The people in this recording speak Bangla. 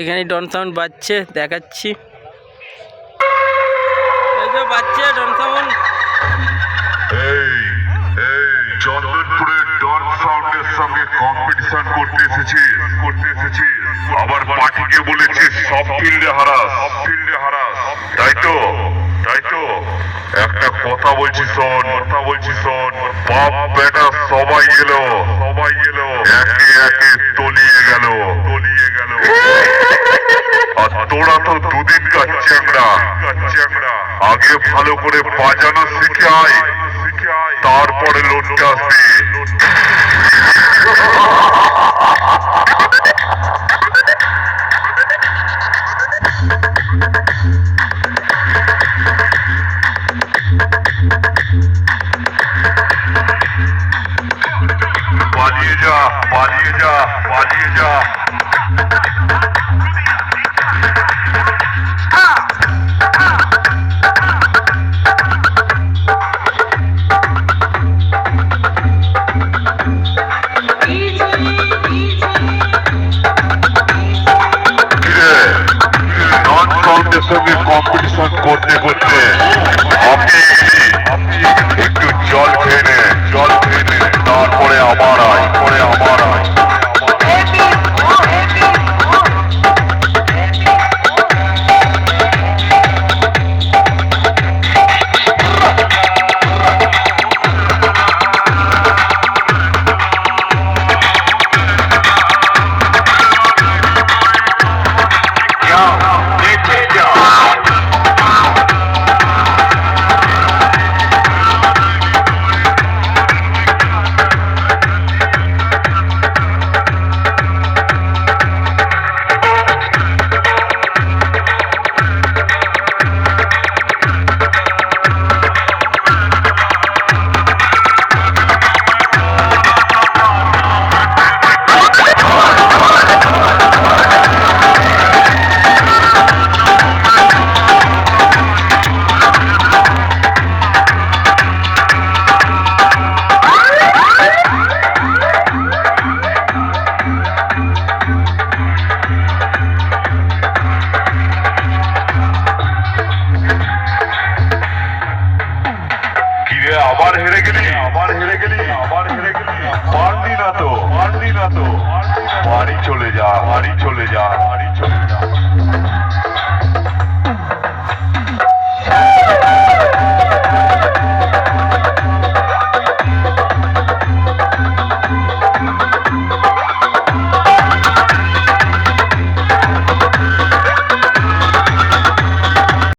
এখানে ডন সাউন্ড বাজছে, দেখাচ্ছি। এই ডন সাউন্ড। সঙ্গে কম্পিটিশন করতে এসেছিস করতে এসেছিস আবার সব হারাস সব হারাস। তাই তো? তাই তো? একটা কথা বলছি শোন, কথা বলছি শোন। বাপ, বেটা, সবাই গেল সবাই গেল একে একে তলিয়ে গেল। তোরা তো দুদিন কাজ চ্যাংড়া আগে ভালো করে বাজানো শিখে আয়, তারপরে লোনটা আসবে। পালিয়ে যা পালিয়ে যা পালিয়ে যা। সঙ্গে কম্পিটিশন করতে করতে আপনি একটু জল খেয়ে জল খেয়ে তারপরে আবার আবার হেরে গেলি, আবার হেরে গেলি, আবার হেরে গেলি। পারলি না তো, পারলি না তো। বাড়ি চলে যা, বাড়ি চলে যা, বাড়ি চলে যা।